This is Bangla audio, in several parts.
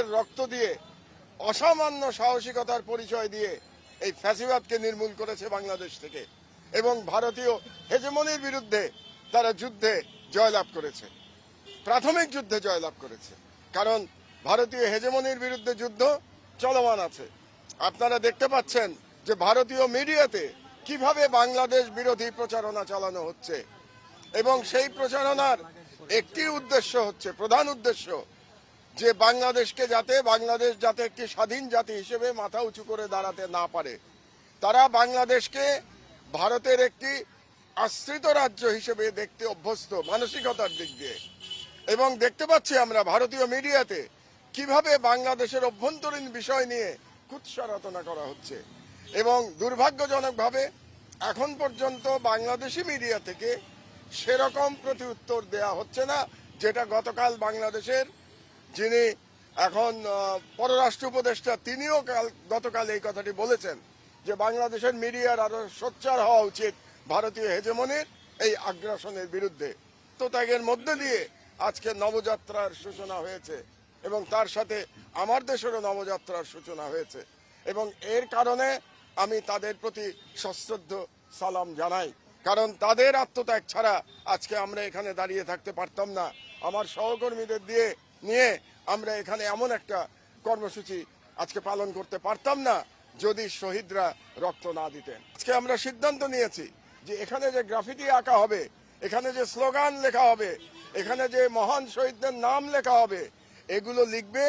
রক্ত দিয়ে, অসামান্য সাহসিকতার পরিচয় দিয়ে এই ফ্যাসিবাদকে নির্মূল করেছে বাংলাদেশ থেকে। এবং ভারতীয় হেজেমনির বিরুদ্ধে তারা যুদ্ধে জয়লাভ করেছে। প্রাথমিক যুদ্ধে জয়লাভ করেছে। কারণ ভারতীয় হেজেমনির বিরুদ্ধে যুদ্ধ চলমান আছে। আপনারা দেখতে পাচ্ছেন যে ভারতীয় মিডিয়াতে কীভাবে বাংলাদেশ বিরোধী প্রচারণা চালানো হচ্ছে। এবং সেই প্রচারণার একটি উদ্দেশ্য হচ্ছে, প্রধান উদ্দেশ্য যে বাংলাদেশকে যাতে, বাংলাদেশ যাতে একটি স্বাধীন জাতি হিসেবে মাথা উঁচু করে দাঁড়াতে না পারে, তারা বাংলাদেশকে ভারতের একটি আশ্রিত রাজ্য হিসেবে দেখতে অভ্যস্ত মানসিকতার দিক দিয়ে। এবং দেখতে পাচ্ছি আমরা ভারতীয় মিডিয়াতে কীভাবে বাংলাদেশের অভ্যন্তরীণ বিষয় নিয়ে কুৎসা রচনা করা হচ্ছে। এবং দুর্ভাগ্যজনকভাবে এখন পর্যন্ত বাংলাদেশি মিডিয়া থেকে সেরকম প্রতি উত্তর দেয়া হচ্ছে না, যেটা গতকাল বাংলাদেশের যিনি এখন পররাষ্ট্র উপদেষ্টা, তিনিও কাল, গতকাল এই কথাটি বলেছেন যে বাংলাদেশের মিডিয়ার আরও সোচ্চার হওয়া উচিত ভারতীয় হেজেমনির এই আগ্রাসনের বিরুদ্ধে। তো ত্যাগের মধ্যে দিয়ে আজকে নবযাত্রার সূচনা হয়েছে এবং তার সাথে আমার দেশেরও নবযাত্রার সূচনা হয়েছে এবং এর কারণে আমি তাদের প্রতি সশ্রদ্ধ সালাম জানাই। কারণ তাদের আত্মত্যাগ ছাড়া আজকে আমরা এখানে দাঁড়িয়ে থাকতে পারতাম না। আমার সহকর্মীদের দিয়ে নিয়ে আমরা এখানে এমন একটা কর্মসূচি আজকে পালন করতে পারতাম না যদি শহীদরা রক্ত না দিতেন। আজকে আমরা সিদ্ধান্ত নিয়েছি যে এখানে যে গ্রাফিটি আঁকা হবে, এখানে যে স্লোগান লেখা হবে, এখানে যে মহান শহীদদের নাম লেখা হবে, এগুলো লিখবে,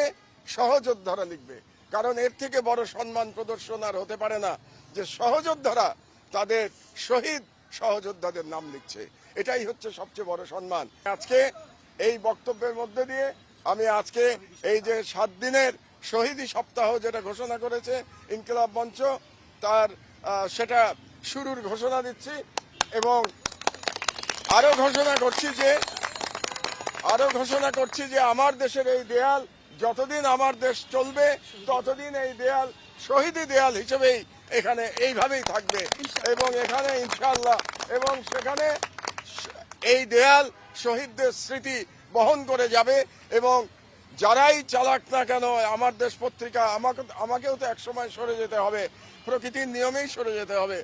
সহযোদ্ধারা লিখবে। কারণ এর থেকে বড় সম্মান প্রদর্শন আর হতে পারে না যে সহযোদ্ধারা তাদের শহীদ সহযোদ্ধাদের নাম লিখছে। এটাই হচ্ছে সবচেয়ে বড় সম্মান। আজকে এই বক্তব্যের মধ্যে দিয়ে আমি আজকে এই যে সাত দিনের শহীদী সপ্তাহ যেটা ঘোষণা করেছে ইনকিলাব মঞ্চ, তার সেটা শুরুর ঘোষণা দিচ্ছি এবং আরও ঘোষণা করছি যে, আরও ঘোষণা করছি যে আমার দেশের এই দেয়াল যতদিন আমার দেশ চলবে, ততদিন এই দেয়াল শহীদি দেয়াল হিসেবেই এখানে এইভাবেই থাকবে এবং এখানে ইনশাল্লাহ এবং সেখানে এই দেয়াল শহীদদের স্মৃতি বহন করে যাবে এবং যারাই চালাক না কেন, আমার দেশ পত্রিকা, আমাকে, আমাকেও তো একসময় সরে যেতে হবে, প্রকৃতির নিয়মেই সরে যেতে হবে।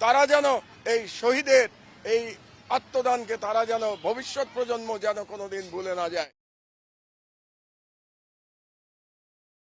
তারা যেন এই শহীদের এই আত্মদানকে, তারা যেন ভবিষ্যৎ প্রজন্ম যেন কোনোদিন ভুলে না যায়।